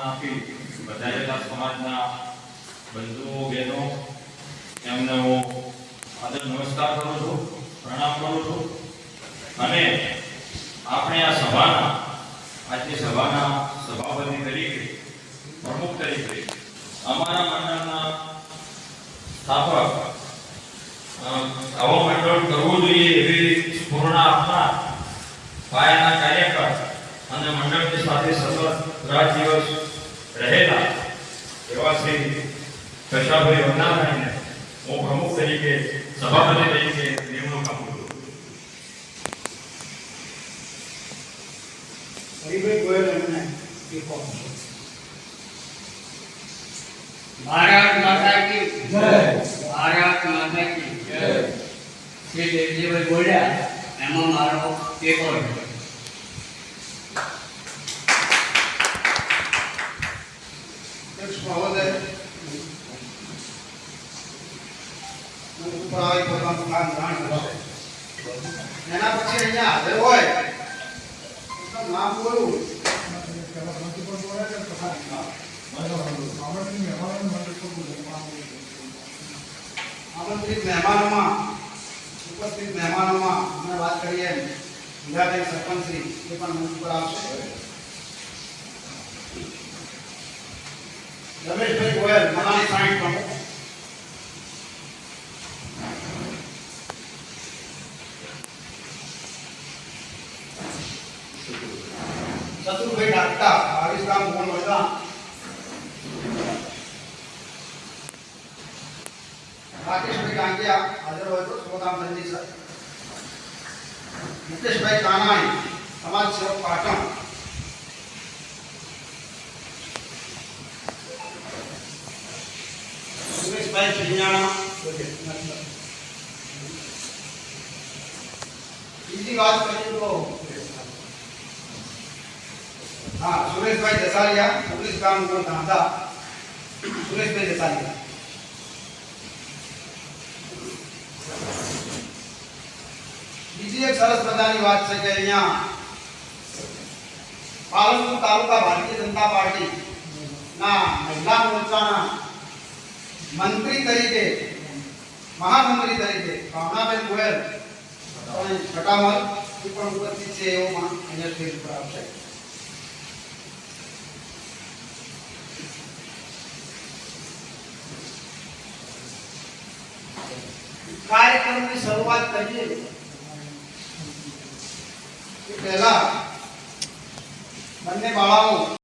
સન્માન આપી વધારેલા સમાજના બંધુઓ, બહેનો, એમને હું આદર નમસ્કાર કરું છું, પ્રણામ કરું છું અને આપણે આ સભાના આજની સભાના સભાપતિ તરીકે, પ્રમુખ તરીકે અમારા મંડળના સ્થાપક આવો મંડળ કરવું જોઈએ એવી સ્ફૂર્ણા આપનાર પાયાના કાર્યકર અને મંડળની સાથે સતત રાત દિવસ કશાભાઈ વંદાભાઈને હું પ્રમુખ તરીકે સભાપતિ તરીકે નિમણૂક આપું છું હરિભાઈ ગોયલ એમને ટીકો ભારત માતા કી જય ભારત માતા કી જય શ્રી દેવજીભાઈ બોલ્યા એમાં મારો ટેકો છે અધ્યક્ષ મહોદય ઉપર આવી પોતાનું કામ જાણ કરશે એના પછી અહીંયા હાજર હોય નામ બોલું મહેમાનોમાં ઉપસ્થિત મહેમાનોમાં અમે વાત કરીએ એમ હીરાબેન એ પણ મંચ પર આવશે રમેશભાઈ ગોયલ મનાની સાઈડ પ્રમુખ શત્રુભાઈ ડાક્ટર બાવીસ ગામ ગોળ વડલા રાકેશભાઈ કાંગિયા હાજર હોય તો સોગામ સંજી સર મુકેશભાઈ કાનાણી સમાજ સેવક પાટણ સુરેશભાઈ ચિંજાણા બીજી વાત કરીએ તો હા સુરેશભાઈ જસારિયા પોલીસ કામ નો ધંધા સુરેશભાઈ જસારિયા બીજી એક સરસ મજાની વાત છે કે અહીંયા પાલનપુર તાલુકા ભારતીય જનતા પાર્ટી ના મહિલા મોરચાના મંત્રી તરીકે મહામંત્રી તરીકે ભાવનાબેન ગોયલ અને છટામલ પણ ઉપસ્થિત છે એવો અહીંયા સ્ટેજ ઉપર આવશે કાર્યક્રમની શરૂઆત કરીએ. પહેલા બંને બાળાઓ